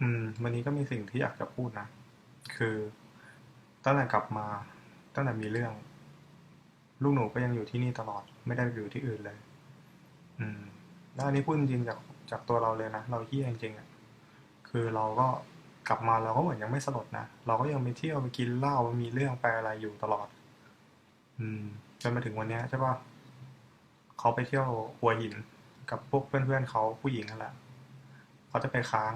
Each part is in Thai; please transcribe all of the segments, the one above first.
อืม วันนี้ก็มีสิ่งที่อยากจะพูดนะ คือตั้งแต่กลับมาตั้งแต่มีเรื่อง ลูกหนูก็ยังอยู่ที่นี่ตลอด ไม่ได้อยู่ที่อื่นเลย อืม แล้วอันนี้พูดจริงจากจากตัวเราเลยนะ เราเฮี้ยจริงๆอะคือเราก็กลับมาเราก็เหมือนยังไม่สลดนะ เราก็ยังไปเที่ยวไปกินเหล้ามีเรื่องไปอะไรอยู่ตลอด อืมจนมาถึงวันนี้ใช่ป่ะเขาไปเที่ยวหัวหินกับพวกเพื่อนๆเขาผู้หญิงนั่นแหละเขาจะไปค้าง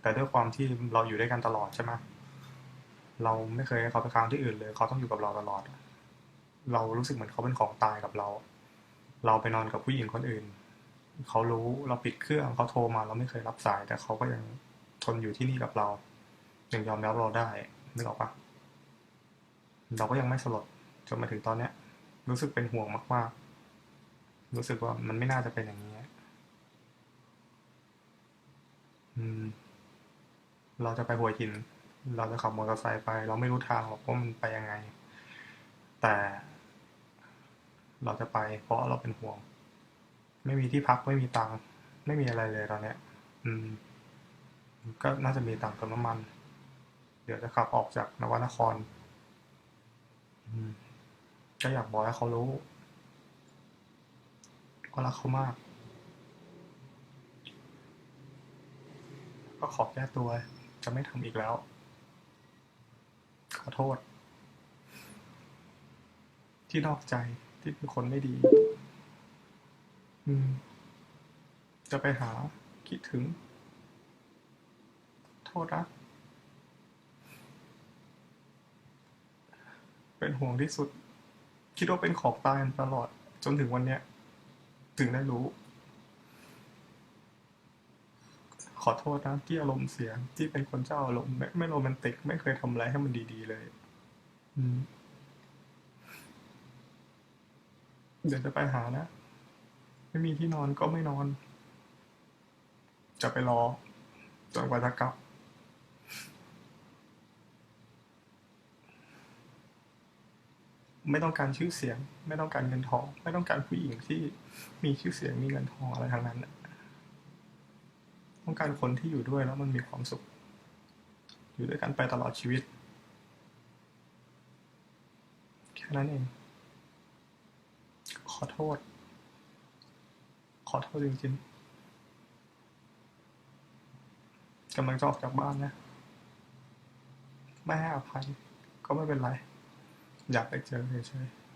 แต่ด้วยความที่เราอยู่ด้วยกันตลอดใช่ไหมเราไม่เคยให้เขาไปค้างที่อื่นเลยเขาต้องอยู่กับเราตลอด เรารู้สึกเหมือนเขาเป็นของตายกับเรา เราไปนอนกับผู้หญิงคนอื่น เขารู้เราปิดเครื่องเขาโทรมาเราไม่เคยรับสาย แต่เขาก็ยังทนอยู่ที่นี่กับเรายังยอมรับเราได้นึกออกปะเราก็ยังไม่สลดจนมาถึงตอนเนี้ย รู้สึกเป็นห่วงมากๆรู้สึกว่ามันไม่น่าจะเป็นอย่างนี้อืม เราจะไปหัวหิน เราจะขับมอเตอร์ไซค์ไป เราไม่รู้ทางหรอกว่ามันไปยังไง แต่ เราจะไป เพราะเราเป็นห่วง ไม่มีที่พักไม่มีตังค์ไม่มีอะไรเลยตอนเนี้ย อืม ก็น่าจะมีตังค์เติมน้ำมัน เดี๋ยวจะขับออกจากนวนคร อืมก็อยากบอกให้เขารู้ว่ารักเขามาก ก็ขอแก้ตัว จะไม่ทำอีกแล้ว ขอโทษ ที่นอกใจที่เป็นคนไม่ดี อืม จะไปหาคิดถึง โทษนะเป็นห่วงที่สุด คิดว่าเป็นของตายตลอดจนถึงวันเนี้ย ถึงได้รู้ ขอโทษนะที่อารมณ์เสียที่เป็นคนเจ้าอารมณ์ไม่ไม่โรแมนติก ไม่เคยทำอะไรให้มันดี ๆ เลยเดี๋ยวจะไปหานะ ไม่มีที่นอนก็ไม่นอน จะไปรอจนกว่าจะกลับไม่ต้องการชื่อเสียง ไม่ต้องการเงินทอง ไม่ต้องการผู้หญิงที่มีชื่อเสียงมีเงินทองอะไรทั้งนั้นนะ ต้องการคนที่อยู่ด้วยแล้วมันมีความสุข อยู่ด้วยกันไปตลอดชีวิต แค่นั้นเอง ขอโทษ ขอโทษจริงๆกำลังจะออกจากบ้านนะ ไม่ให้อภัยก็ไม่เป็นไร อยากไปเจอเฉยๆ